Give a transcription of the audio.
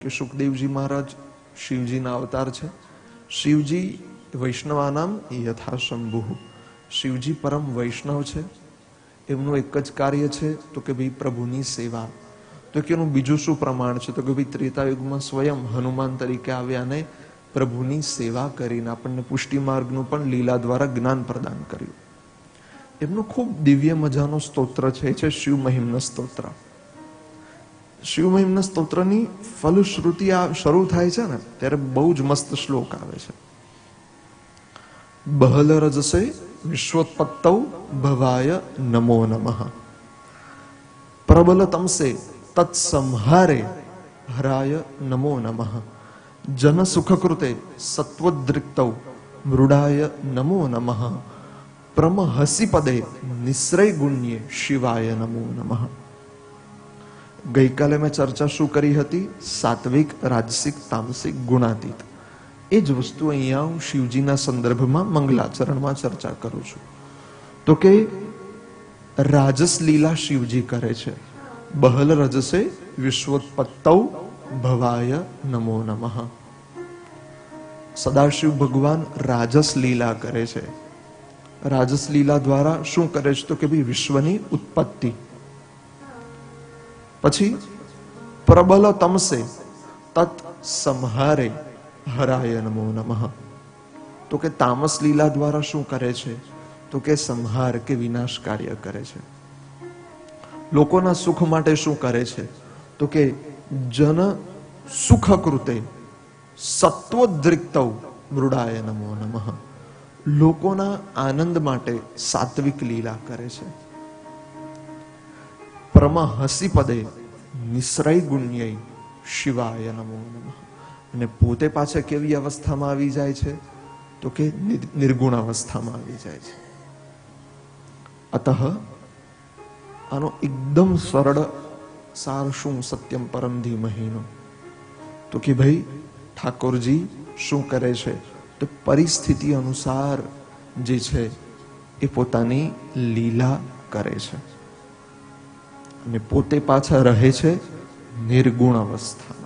કે સુખદેવજી મહારાજ શિવજીના અવતાર છે. શિવજી વૈષ્ણવાનામ યથાશંભુ. શિવજી પરમ વૈષ્ણવ છે. એમનું એક જ કાર્ય છે તો કે ભાઈ પ્રભુની સેવા. તો કે એનું બીજું શું પ્રમાણ છે? તો કે ભાઈ ત્રેતાયુગમાં સ્વયં હનુમાન તરીકે આવ્યા અને પ્રભુની સેવા કરીને આપણને પુષ્ટિ માર્ગનું પણ લીલા દ્વારા જ્ઞાન પ્રદાન કર્યું. એમનું ખૂબ દિવ્ય મજાનો સ્તોત્ર છે. એ છે શિવ મહિમનો સ્તોત્ર. શિવ સ્તોત્રની ફલશ્રુતિ આ શરૂ થાય છે ને, ત્યારે બહુ જ મસ્ત શ્લોક આવે છે. બહલ રજસે વિશ્વોત્પત્તૌ ભવાય નમો નમઃ. પ્રબલ તમસે તત્સંહારે હરાય નમો નમઃ. જન સુખકૃતે કૃતે મૃડાય નમો નમઃ. પ્રમહસી પદે નિશ્રય ગુણ્યે શિવાય નમો નમઃ. ગઈકાલે મેં ચર્ચા શું કરી હતી? સાત્વિક, રાજસિક, તામસિક, ગુણાતીત. એ જ વસ્તુ અહીંયા હું શિવજીના સંદર્ભમાં મંગલાચરણમાં ચર્ચા કરું છું. તો કે રાજસ લીલા શિવજી કરે છે. બહલ રજસે વિશ્વોત્પત્તૌ ભવાય નમો નમઃ. સદાશિવ ભગવાન રાજસ લીલા કરે છે. રાજસ લીલા દ્વારા શું કરે છે? તો કે ભાઈ વિશ્વની ઉત્પત્તિ. પછી પ્રબલ તમસે તત સંહારે હરાય નમો નમઃ. તો કે તામસ લીલા દ્વારા શું કરે છે? તો કે સંહાર કે વિનાશ કાર્ય કરે છે. લોકોના સુખ માટે શું કરે છે? તો કે જન સુખ કૃતે સત્વદૃક્તૌ મૃડાય નમો નમઃ. લોકોના આનંદ માટે સાત્વિક લીલા કરે છે. પ્રમહસી પદે નિશ્રય ગુણ્યય શિવાય નમો નમ અને પોતે પાછા કેવી અવસ્થામાં આવી જાય છે? તો કે નિર્ગુણ અવસ્થામાં આવી જાય છે. અતઃ આનો એકદમ સરળ સાર શું સત્યમ પરમ ધીમહીનો? તો કે ભાઈ, ઠાકોરજી શું કરે છે? તો પરિસ્થિતિ અનુસાર જે છે એ પોતાની લીલા કરે છે. અને પોતે પાછા રહે છે નિર્ગુણ અવસ્થા.